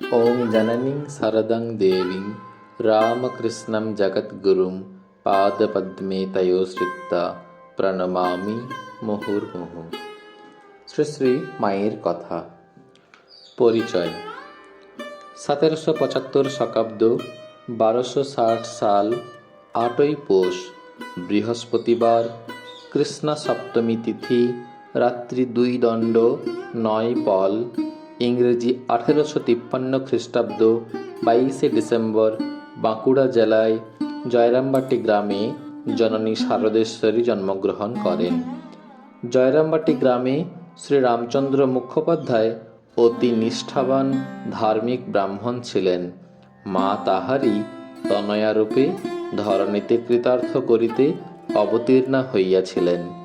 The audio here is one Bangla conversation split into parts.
ఓం జననిం సరదం దేవిం రామకృష్ణం జగద్గురుం పాదపద్మే తయోశ్రిత প্রণমামি মুহুর্মুহু শ্রী মায়ের কথা পরিচয় সতেরোশো পঁচাত্তর শতাব্দ বারোশো ষাট সাল আটই পৌষ বৃহস্পতিবার কৃষ্ণা সপ্তমী তিথি রাত্রি দুই দণ্ড নয় পল ইংরেজি আঠেরোশো তিপ্পান্ন খ্রিস্টাব্দ বাইশে ডিসেম্বর বাঁকুড়া জেলায় জয়রামবাটি গ্রামে জননী শারদেশ্বরী জন্মগ্রহণ করেন। জয়রামবাটি গ্রামে শ্রী রামচন্দ্র মুখোপাধ্যায় অতি নিষ্ঠাবান ধার্মিক ব্রাহ্মণ ছিলেন। মা তাহারই তনয়ারূপে ধরণীতে কৃতার্থ করিতে অবতীর্ণা হইয়াছিলেন।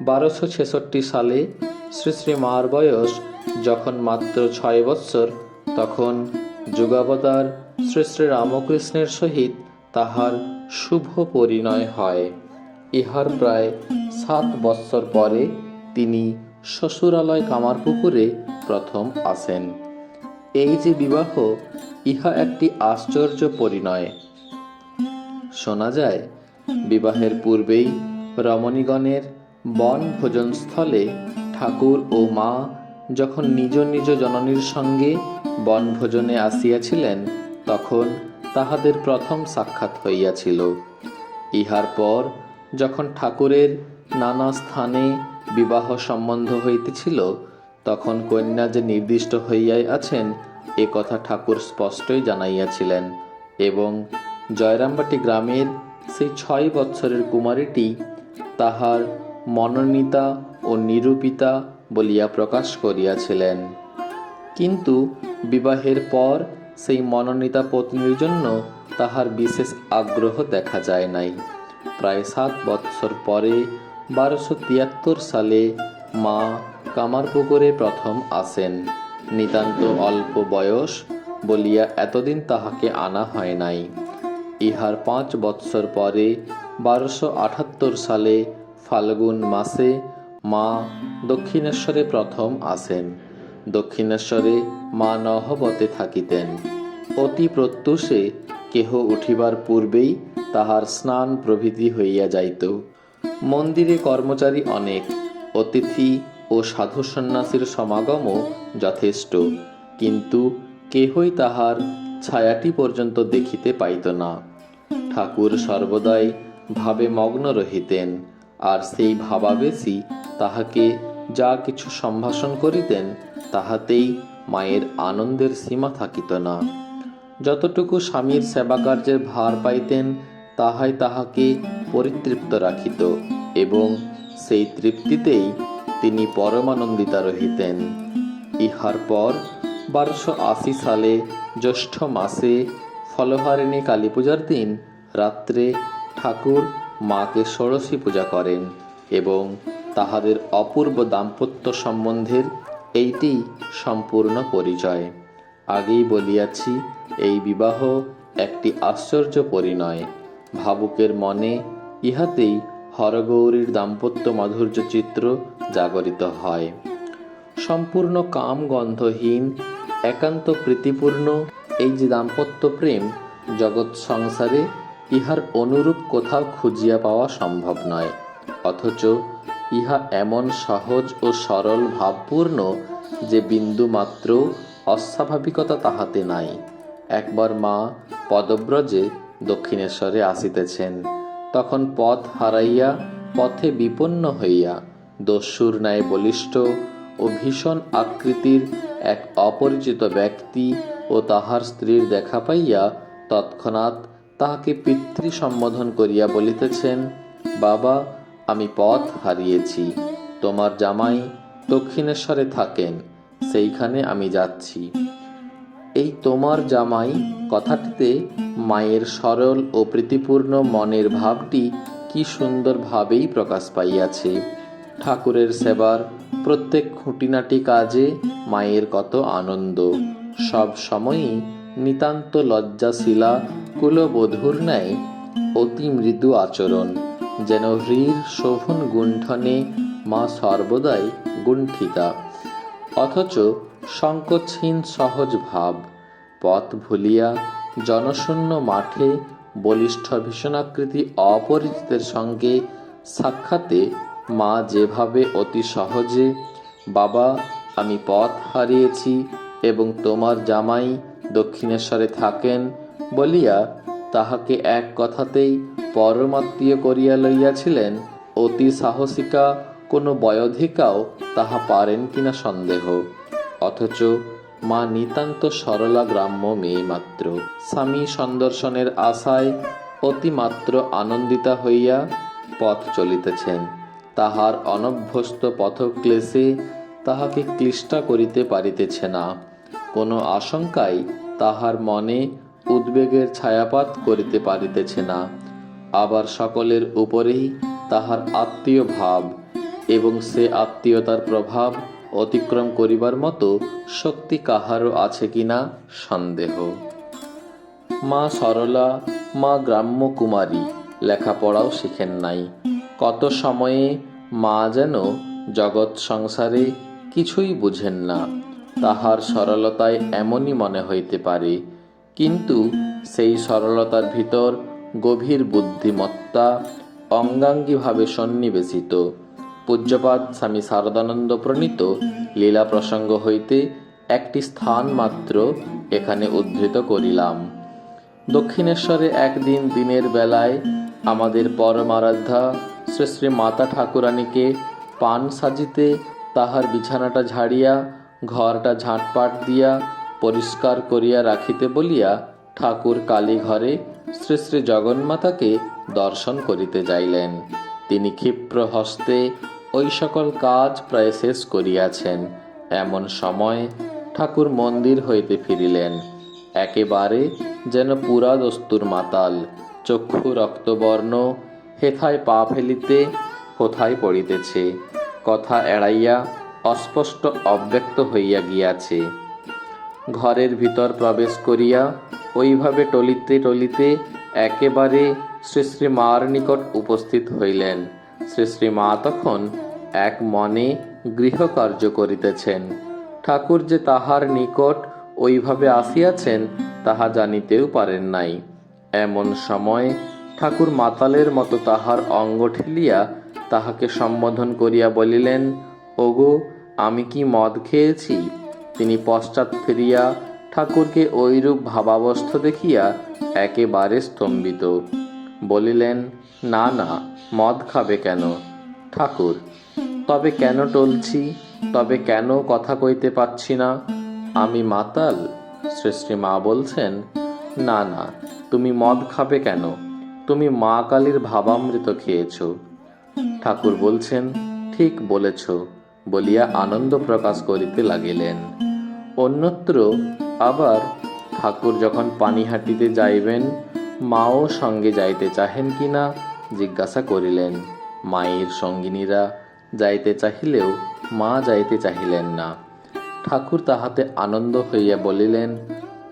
বারোশো ছেষট্টি সালে শ্রী শ্রী মার বয়স যখন মাত্র ছয় বৎসর, তখন যুগাবতার শ্রী শ্রী রামকৃষ্ণের সহিত তাহার শুভ পরিণয় হয়। ইহার প্রায় সাত বৎসর পরে তিনি শ্বশুরালয় কামারপুকুরে প্রথম আসেন। এই যে বিবাহ, ইহা একটি আশ্চর্য পরিণয়। শোনা যায়, বিবাহের পূর্বেই রমণীগণের বন ভোজনস্থলে ঠাকুর ও মা যখন নিজ নিজ জননীর সঙ্গে বনভোজনে আসিয়াছিলেন, তখন তাহাদের প্রথম সাক্ষাৎ হইয়াছিল। ইহার পর যখন ঠাকুরের নানা স্থানে বিবাহ সম্বন্ধ হইতেছিল, তখন কন্যা যে নির্দিষ্ট হইয়াই আছেন, এ কথা ঠাকুর স্পষ্টই জানাইয়াছিলেন এবং জয়রামবাটি গ্রামের সেই ছয় বৎসরের কুমারীটি তাহার মনোনীতা ও নিরূপিতা বলিয়া প্রকাশ করিয়াছিলেন। কিন্তু বিবাহের পর সেই মনোনীতা পত্নীর জন্য তাহার বিশেষ আগ্রহ দেখা যায় নাই। প্রায় সাত বৎসর পরে বারোশো তিয়াত্তর সালে মা কামারপুকুরে প্রথম আসেন। নিতান্ত অল্প বয়স বলিয়া এতদিন তাহাকে আনা হয় নাই। ইহার পাঁচ বৎসর পরে বারোশো আটাত্তর সালে ফাল্গুন মাসে মা দক্ষিণেশ্বরে প্রথম আসেন। দক্ষিণেশ্বরে মা নহবতে থাকিতেন। অতি প্রত্যুষে কেহ উঠিবার পূর্বেই তাহার স্নান প্রভৃতি হইয়া যাইত। মন্দিরে কর্মচারী অনেক, অতিথি ও সাধু সন্ন্যাসীর সমাগমও যথেষ্ট, কিন্তু কেহই তাহার ছায়াটি পর্যন্ত দেখিতে পাইত না। ঠাকুর সর্বদাই ভাবে মগ্ন রহিতেন। আর সেই ভাবাবেশী তাহাকে যা কিছু সম্ভাষণ করিতেন, তাহাতেই মায়ের আনন্দের সীমা থাকিত না। যতটুকু স্বামীর সেবাকার্যের ভার পাইতেন, তাহাই তাহাকে পরিতৃপ্ত রাখিত এবং সেই তৃপ্তিতেই তিনি পরমানন্দিতা রহিতেন। ইহার পর বারোশো আশি সালে জ্যৈষ্ঠ মাসে ফলহারিণী কালী পূজার দিন রাত্রে ঠাকুর মাকে ষোড়শী পূজা করেন এবং তাহাদের অপূর্ব দাম্পত্য সম্বন্ধের এইটি সম্পূর্ণ পরিচয়। আগেই বলিয়াছি, এই বিবাহ একটি আশ্চর্য পরিণয়। ভাবুকের মনে ইহাতেই হরগৌরীর দাম্পত্য মাধুর্য চিত্র জাগরিত হয়। সম্পূর্ণ কাম গন্ধহীন একান্ত প্রীতিপূর্ণ এই যে দাম্পত্য প্রেম জগৎ সংসারে ইহার অনুরূপ কোথাও খুঁজিয়া পাওয়া সম্ভব নয়, অথচ ইহা এমন সহজ ও সরল ভাবপূর্ণ যে বিন্দু মাত্র অস্বাভাবিকতা তাহাতে নাই। একবার মা পদব্রজে দক্ষিণেশ্বরে আসিতেছেন, তখন পথ হারাইয়া পথে বিপন্ন হইয়া দস্যুর ন্যায় বলিষ্ঠ ও ভীষণ আকৃতির এক অপরিচিত ব্যক্তি ও তাহার স্ত্রীর দেখা পাইয়া তৎক্ষণাৎ তাহাকে পিতৃ সম্বোধন করিয়া বলিতেছেন, বাবা, আমি পথ হারিয়েছি। তোমার জামাই দক্ষিণেশ্বরে থাকেন, সেইখানে আমি যাচ্ছি। এই তোমার জামাই কথাটিতে মায়ের সরল ও প্রীতিপূর্ণ মনের ভাবটি কি সুন্দরভাবেই প্রকাশ পাইয়াছে। ঠাকুরের সেবার প্রত্যেক খুঁটিনাটি কাজে মায়ের কত আনন্দ। সব সময়ই নিতান্ত লজ্জাশীলা কুলবধূর ন্যায় অতি মৃদু আচরণ, যেন হ্রীর শোভন গুণ্ঠনে মা সর্বদাই গুণ্ঠিতা। অথচ সংকোচহীন সহজ ভাব, পথ ভুলিয়া জনশূন্য মাঠে বলিষ্ঠ ভীষণাকৃতি অপরিচিতের সঙ্গে সাক্ষাতে মা যেভাবে অতি সহজে, বাবা, আমি পথ হারিয়েছি এবং তোমার জামাই দক্ষিণেশ্বরে থাকেন বলিয়া তাহাকে এক কথাতেই পরমাত্মীয় করিয়া লইয়াছিলেন, অতি সাহসিকা কোনো বয়োধিকাও তাহা পারেন কিনা সন্দেহ। অথচ মা নিতান্ত সরলা গ্রাম্য মেয়ে মাত্র। স্বামী সন্দর্শনের আশায় অতিমাত্র আনন্দিতা হইয়া পথ চলিতেছেন। তাহার অনভ্যস্ত পথক্লেশে তাহাকে ক্লিষ্টা করিতে পারিতেছে না। কোনো আশঙ্কাই তাহার মনে উদ্বেগের ছায়াপাত করিতে পারিতেছে না। আবার সকলের উপরেই তাহার আত্মীয় ভাব এবং সে আত্মীয়তার প্রভাব অতিক্রম করিবার মতো শক্তি কাহারও আছে কিনা সন্দেহ। মা সরলা, মা গ্রাম্য কুমারী, লেখাপড়াও শিখেন নাই। কত সময়ে মা যেন জগৎ সংসারে কিছুই বুঝেন না। তাহার সরলতায় এমনই মনে হইতে পারে। কিন্তু সেই সরলতার ভিতর গভীর বুদ্ধিমত্তা অঙ্গাঙ্গীভাবে সন্নিবেশিত। পূজ্যপাত স্বামী শারদানন্দ প্রণীত লীলা প্রসঙ্গ হইতে একটি স্থান মাত্র এখানে উদ্ধৃত করিলাম। দক্ষিণেশ্বরে একদিন দিনের বেলায় আমাদের পরমারাধ্যা শ্রী শ্রী মাতা ঠাকুরানীকে পান সাজিতে তাহার বিছানাটা ঝাড়িয়া ঘরটা ঝাঁটপাট দিয়া পরিষ্কার করিয়া রাখিতে বলিয়া ঠাকুর কালী ঘরে শ্রী শ্রী জগন্মাতাকে দর্শন করিতে যাইলেন। তিনি ক্ষিপ্র হস্তে ওই সকল কাজ প্রায় শেষ করিয়াছেন। এমন সময় ঠাকুর মন্দির হইতে ফিরিলেন। একেবারে যেন পুরা দস্তুর মাতাল, চক্ষু রক্তবর্ণ, হেথায় পা ফেলিতে কোথায় পড়িতেছে। কথা এড়াইয়া অস্পষ্ট অব্যক্ত হইয়া গিয়াছে। ঘরের ভিতর প্রবেশ করিয়া ওইভাবে টলিতে টলিতে একেবারে শ্রী শ্রী মার নিকট উপস্থিত হইলেন। শ্রী শ্রী মা তখন এক মনে গৃহকার্য করিতেছেন। ঠাকুর যে তাহার নিকট ওইভাবে আসিয়াছেন, তাহা জানিতেও পারেন নাই। এমন সময় ঠাকুর মাতালের মতো তাহার অঙ্গ ঠেলিয়া তাহাকে সম্বোধন করিয়া বলিলেন ওগো, আমি কি মদ খেয়েছি? তিনি পশ্চাৎ ফিরিয়া ঠাকুরকে ঐরূপ ভাবাবস্থ দেখিয়া একেবারে স্তম্ভিত। বলিলেন, না না, মদ খাবে কেন? ঠাকুর, তবে কেন টলছি? তবে কেন কথা কইতে পাচ্ছি না? আমি মাতাল? শ্রেষ্ঠী মা বলছেন, না না, তুমি মদ খাবে কেন? তুমি মা কালীর ভাবামৃত খেয়েছ। ঠাকুর বলছেন, ঠিক বলেছ। বলিয়া আনন্দ প্রকাশ করিতে লাগিলেন। অন্যত্র আবার ঠাকুর যখন পানিহাটিতে যাইবেন, মাও সঙ্গে যাইতে চাহেন কিনা জিজ্ঞাসা করিলেন। মায়ের সঙ্গিনীরা যাইতে চাহিলেও মা যাইতে চাহিলেন না। ঠাকুর তাহাতে আনন্দ হইয়া বলিলেন,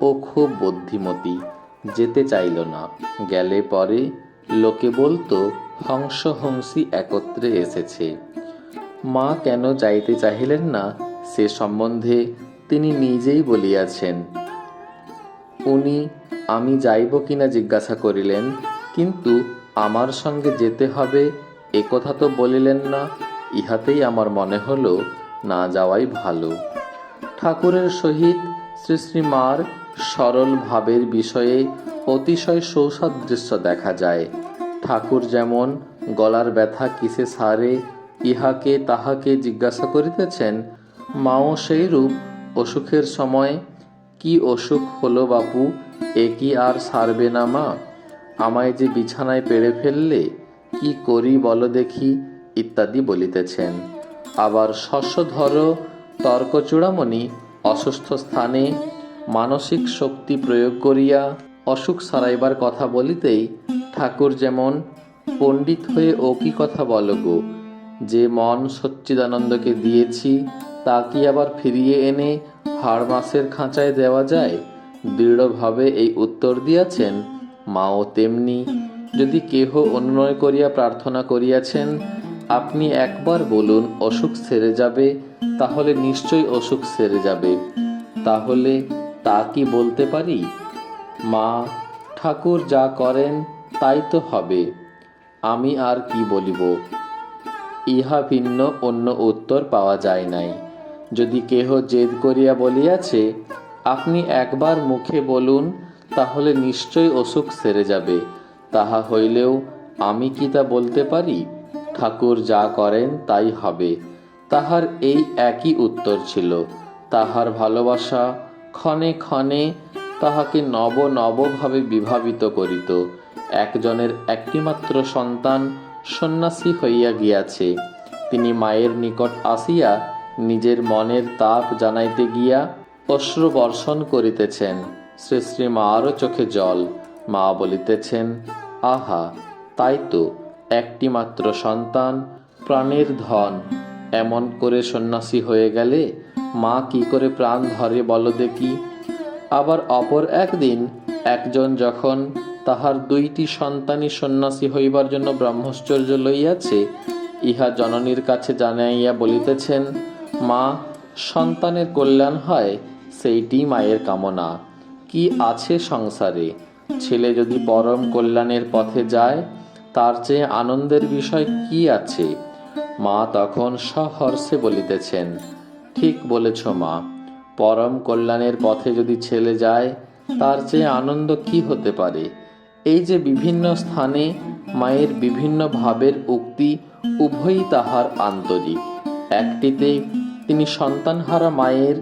ও খুব বুদ্ধিমতী, যেতে চাইল না। গেলে পরে লোকে বলতো হংস হংসী একত্রে এসেছে। মা কেন যাইতে চাহিলেন না সে সম্বন্ধে তিনি নিজেই বলিয়াছেন। উনি, আমি যাইব কিনা জিজ্ঞাসা করিলেন, কিন্তু আমার সঙ্গে যেতে হবে, এ কথা তো বলিলেন না, ইহাতেই আমার মনে হলো না যাওয়াই ভালো। ঠাকুরের সহিত শ্রী শ্রী মার সরল ভাবের বিষয়ে অতিশয় সৌসাদৃশ্য দেখা যায়। ঠাকুর যেমন গলার ব্যথা কিসে সারে ইহাকে তাহাকে জিজ্ঞাসা করিতেছেন, মাও সেই রূপ, অসুখের সময় কি অসুখ হলো বাপু? এ কি আর সারবে না মা? আমায় যে বিছানায় পেড়ে ফেললে কি করি বলো দেখি? ইত্যাদি বলিতেছেন। আবার শস্যধর তর্ক চূড়ামণি অসুস্থ স্থানে মানসিক শক্তি প্রয়োগ করিয়া অসুখ সারাইবার কথা বলিতেই ঠাকুর যেমন পণ্ডিত হয়ে ও কি কথা বলো গো? যে মন সচ্চিদানন্দকে দিয়েছি, তা কি আবার ফিরিয়ে এনে হাড় মাসের খাঁচায় দেওয়া যায়? দৃঢ়ভাবে এই উত্তর দিয়াছেন, মাও তেমনি। যদি কেহ অনুনয় করিয়া প্রার্থনা করিয়াছেন, আপনি একবার বলুন অসুখ সেরে যাবে, তাহলে নিশ্চয়ই অসুখ সেরে যাবে। তাহলে তা কি বলতে পারি? মা, ঠাকুর যা করেন তাই তো হবে। আমি আর কি বলিব? ইহা ভিন্ন, অন্য উত্তর পাওয়া যায় নাই। যদি কেহ জেদ করিয়া বলিয়াছে, আপনি একবার মুখে বলুন, তাহলে নিশ্চয়ই অসুখ সেরে যাবে। তাহা হইলেও আমি কি তা বলতে পারি? ঠাকুর যা করেন তাই হবে। তাহার এই একই উত্তর ছিল। তাহার ভালোবাসা ক্ষণে ক্ষণে তাহাকে নব নবভাবে বিভাবিত করিত। একজনের একটিমাত্র সন্তান সন্ন্যাসী হইয়া গিয়াছে। তিনি মায়ের নিকট আসিয়া নিজের মনের তাপ জানাইতে গিয়া অশ্রু বর্ষণ করিতেছেন। শ্রী শ্রী মারও চোখে জল। মা বলিতেছেন, আহা, তাই তো, একটি মাত্র সন্তান, প্রাণের ধন। এমন করে সন্ন্যাসী হয়ে গেলে মা কি করে প্রাণ ধরে বলো দেখি। আবার অপর একদিন একজন যখন তাহার দুইটি সন্তানই সন্ন্যাসী হইবার জন্য ব্রহ্মচর্য লইয়াছে, ইহা জননীর কাছে জানাইয়া বলিতেছেন, মা, সন্তানের কল্যাণ হয় সেইটি মায়ের কামনা। কি আছে সংসারে? ছেলে যদি পরম কল্যাণের পথে যায়, তার চেয়ে আনন্দের বিষয় কি আছে? মা তখন সহর্ষে বলিতেছেন, ঠিক বলেছ মা, পরম কল্যাণের পথে যদি ছেলে যায়, তার চেয়ে আনন্দ কি হতে পারে? এই যে বিভিন্ন স্থানে মায়ের বিভিন্ন ভাবের উক্তি উভয়ই তাহার আন্তরিক। একটিতে তিনি সন্তানহারা মায়ের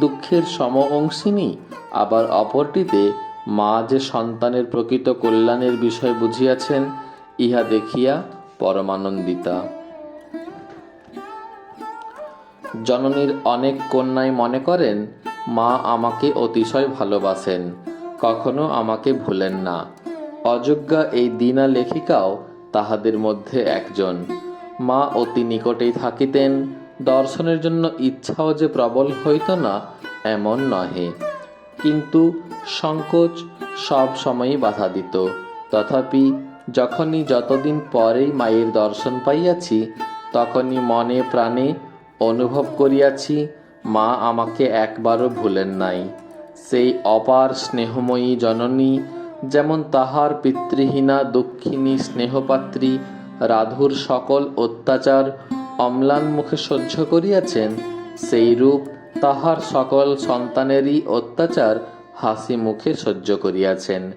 দুঃখের সম অংশিনী, আবার অপরটিতে মা যে সন্তানের প্রকৃত কল্যাণের বিষয় বুঝিয়াছেন, ইহা দেখিয়া পরমানন্দিতা। জননীর অনেক কন্যাই মনে করেন, মা আমাকে অতিশয় ভালোবাসেন, কখনো আমাকে ভুলেন না। অযোগ্যা এই দীনা লেখিকাও তাহাদের মধ্যে একজন। মা অতি নিকটেই থাকিতেন, দর্শনের জন্য ইচ্ছাও যে প্রবল হইত না, এমন নহে। কিন্তু সংকোচ সব সময়ই বাধা দিত। তথাপি যখনই যতদিন পরেই মায়ের দর্শন পাইয়াছি, তখনই মনে প্রাণে অনুভব করিয়াছি, মা আমাকে একবারও ভুলেন নাই। সেই অপার স্নেহময়ী জননী যেমন তাহার পিতৃহীনা, দক্ষিণী, স্নেহপাত্রী, রাধুর সকল অত্যাচার অম্লান মুখে সহ্য করিয়াছেন সেই রূপ তাহার সকল সন্তানেরই অত্যাচার হাসি মুখে সহ্য করিয়াছেন।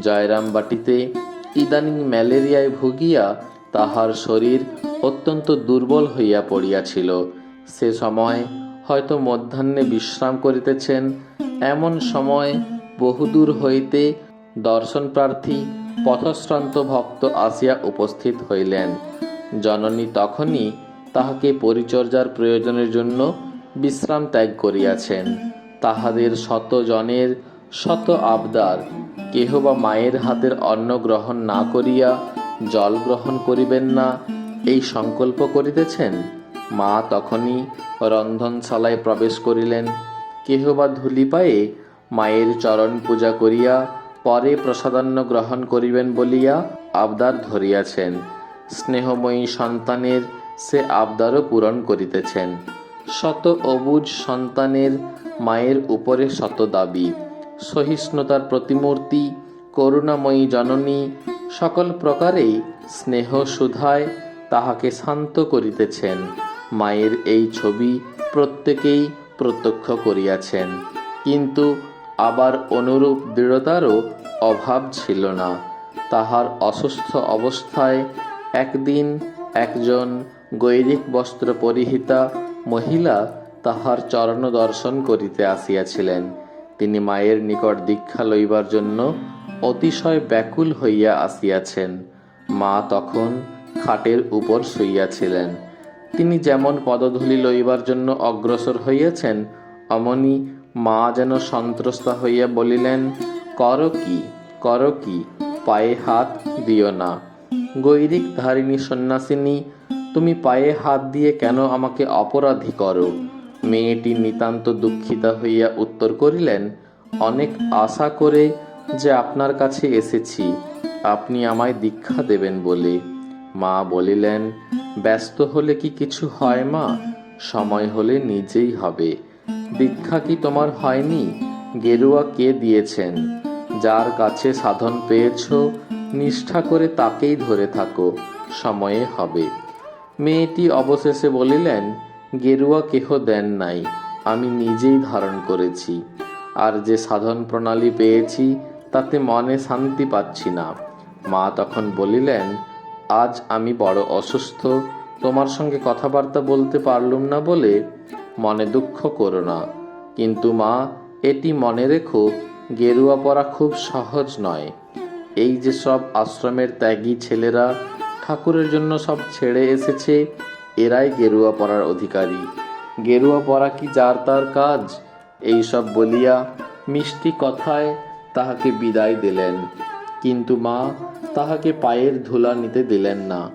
জয়রামবাটিতে ইদানিং ম্যালেরিয়ায় ভুগিয়া তাহার শরীর অত্যন্ত দুর্বল হইয়া পড়িয়াছিল। সে সময় হয়তো মধ্যাহ্নে বিশ্রাম করিতেছেন, এমন সময় বহুদূর হইতে দর্শন প্রার্থী পথশ্রান্ত ভক্ত আসিয়া উপস্থিত হইলেন। জননী তখনই তাহাকে পরিচর্যার প্রয়োজনের জন্য বিশ্রাম ত্যাগ করিয়াছেন। তাহাদের শত জনের শত আবদার, কেহ বা মায়ের হাতের অন্ন গ্রহণ না করিয়া জল গ্রহণ করিবেন না, এই সংকল্প করিতেছেন? মা তখনই রন্ধনশালায় প্রবেশ করিলেন। কেহ বা ধুলি পায়ে মায়ের চরণ পূজা করিয়া পরে প্রসাদান্ন গ্রহণ করিবেন বলিয়া আবদার ধরিয়াছেন। স্নেহময়ী সন্তানের সে আবদারও পূরণ করিতেছেন। শত অবুজ সন্তানের মায়ের উপরে শত দাবি। সহিষ্ণুতার প্রতিমূর্তি, করুণাময়ী জননী, সকল প্রকারেই স্নেহ সুধায় তাহাকে শান্ত করিতেছেন। মায়ের এই ছবি প্রত্যেকেই প্রত্যক্ষ করিয়াছেন। কিন্তু আবার অনুরূপ দৃঢ়তারও অভাব ছিল না। তাহার অসুস্থ অবস্থায় একদিন একজন গৈরিক বস্ত্র পরিহিতা মহিলা তাহার চরণ দর্শন করিতে আসিয়াছিলেন। তিনি মায়ের নিকট দীক্ষা লইবার জন্য অতিশয় ব্যাকুল হইয়া আসিয়াছেন। মা তখন খাটের উপর শুইয়াছিলেন। তিনি যেমন পদধূলি লইবার জন্য অগ্রসর হইয়াছেন, অমনি মা যেন সন্ত্রস্তা হইয়া বলিলেন, কর কি কর কি, পায়ে হাত দিও না। গৈরিক ধারিণী সন্ন্যাসিনী, তুমি পায়ে হাত দিয়ে কেন আমাকে অপরাধী করো? মেয়েটি নিতান্ত দুঃখিতা হইয়া উত্তর করিলেন, অনেক আশা করে যে আপনার কাছে এসেছি, আপনি আমায় দীক্ষা দেবেন বলে। মা বলিলেন, ব্যস্ত হলে কি কিছু হয় মা? সময় হলে নিজেই হবে। দীক্ষা কি তোমার হয়নি? গেরুয়া কে দিয়েছেন? যার কাছে সাধন পেয়েছ, নিষ্ঠা করে তাকেই ধরে থাকো, সময়ে হবে। মেয়েটি অবশেষে বলিলেন, গেরুয়া কেহ দেন নাই, আমি নিজেই ধারণ করেছি। আর যে সাধন প্রণালী পেয়েছি, তাতে মনে শান্তি পাচ্ছি না। মা তখন বলিলেন, আজ আমি বড় অসুস্থ, তোমার সঙ্গে কথাবার্তা বলতে পারলুম না বলে মনে দুঃখ করো না। কিন্তু মা, এটি মনে রেখো, গেরুয়া পরা খুব সহজ নয়। এই যে সব আশ্রমের ত্যাগী ছেলেরা ঠাকুরের জন্য সব ছেড়ে এসেছে, এরাই গেরুয়া পরার অধিকারী। গেরুয়া পরা কি যার তার কাজ? এই সব বলিয়া মিষ্টি কথায় তাহাকে বিদায় দিলেন। কিন্তু মা, তাহাকে পায়ের ধুলা নিতে দিলেন না।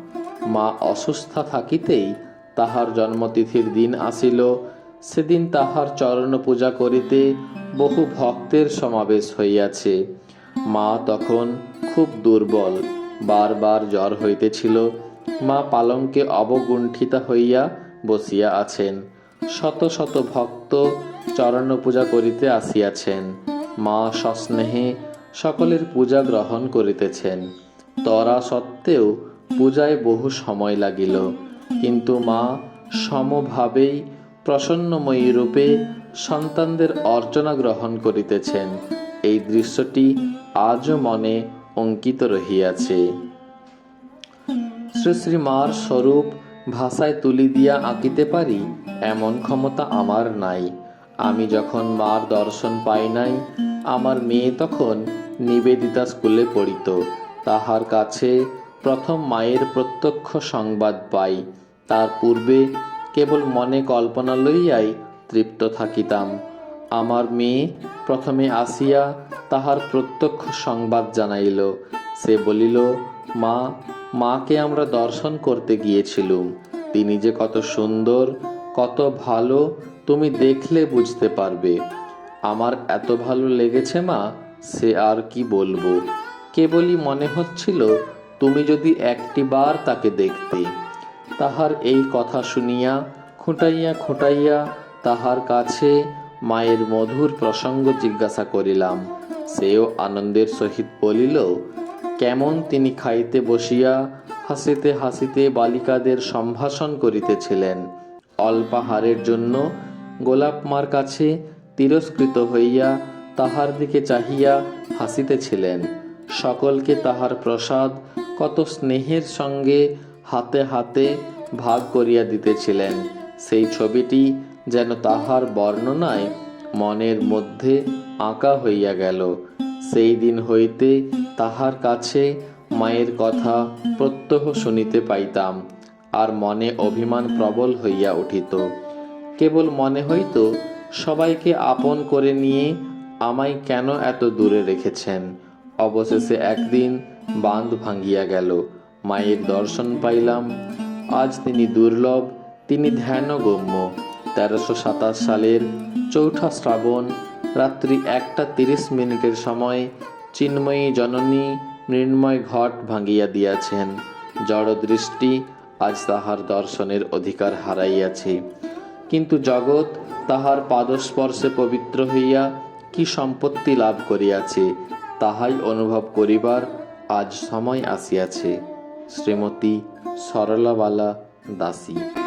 মা অসুস্থা থাকিতেই তাহার জন্মতিথির দিন আসিল সেদিন তাহার চরণ পূজা করিতে বহু ভক্তের সমাবেশ হইয়াছে। মা তখন খুব দুর্বল, বারবার জ্বর হইতেছিল। মা পালঙ্কে অবগুণ্ঠিতা হইয়া বসিয়া আছেন। শত শত ভক্ত চরণ পূজা করিতে আসিয়াছেন। মা সস্নেহে সকলের পূজা গ্রহণ করিতেছেন। তরা সত্ত্বেও পূজায় বহু সময় লাগিল। কিন্তু মা সমভাবেই প্রসন্নময়ী রূপে সন্তানদের অর্চনা গ্রহণ করিতেছেন। এই দৃশ্যটি আজও মনে অঙ্কিত রহিয়াছে। শ্রী শ্রী মার স্বরূপ ভাষায় তুলি দিয়া আঁকিতে পারি, এমন ক্ষমতা আমার নাই। আমি যখন মার দর্শন পাই নাই, আমার মেয়ে তখন নিবেদিতা স্কুলে পড়িত। তাহার কাছে প্রথম মায়ের প্রত্যক্ষ সংবাদ পাই। তার পূর্বে কেবল মনে কল্পনা লইয়াই তৃপ্ত থাকিতাম। আমার মেয়ে প্রথমে আসিয়া তাহার প্রত্যক্ষ সংবাদ জানাইল। সে বলিল, মা, মাকে আমরা দর্শন করতে গিয়েছিলুম। তিনি যে কত সুন্দর, কত ভালো, তুমি দেখলে বুঝতে পারবে। আমার এত ভালো লেগেছে মা, সে আর কি বলব। কেবলই মনে হচ্ছিল, তুমি যদি একটিবার তাকে দেখতে। তাহার এই কথা শুনিয়া, খুঁটাইয়া খুঁটাইয়া তাহার কাছে মায়ের মধুর প্রসঙ্গ জিজ্ঞাসা করিলাম। সেও আনন্দের সহিত বলিল, কেমন তিনি খাইতে বসিয়া হাসিতে হাসিতে বালিকাদের সম্ভাষণ করিতেছিলেন। অল্পাহারের জন্য গোলাপ গোলাপমার কাছে তিরস্কৃত হইয়া তাহার দিকে চাহিয়া হাসিতেছিলেন। সকলকে তাহার প্রসাদ কত স্নেহের সঙ্গে হাতে হাতে ভাগ করিয়া দিতেছিলেন। সেই ছবিটি যেন তাহার বর্ণনায় মনের মধ্যে আঁকা হইয়া গেল। সেই দিন হইতে তাহার কাছে মায়ের কথা প্রত্যহ শুনিতে পাইতাম আর মনে অভিমান প্রবল হইয়া উঠিত। কেবল মনে হইত, সবাইকে আপন করে নিয়ে আমায় কেন এত দূরে রেখেছেন? অবশেষে একদিন বাঁধ ভাঙ্গিয়া গেল। মায়ের দর্শন পাইলাম। আজ তিনি দুর্লভ, তিনি ধ্যানগম্য তেরোশো সাতাশ সালের চৌঠা শ্রাবণ, রাত্রি একটা তিরিশ মিনিটের সময় চিন্ময়ী জননী মৃন্ময় ঘট ভাঙ্গিয়া দিয়াছেন। জড়দৃষ্টি আজ তাহার দর্শনের অধিকার হারাইয়াছে। কিন্তু জগৎ তাহার পাদস্পর্শে পবিত্র হইয়া কি সম্পত্তি লাভ করিয়াছে, তাহাই অনুভব করিবার আজ সময় আসিয়াছে। শ্রীমতী সরলাবালা দাসী।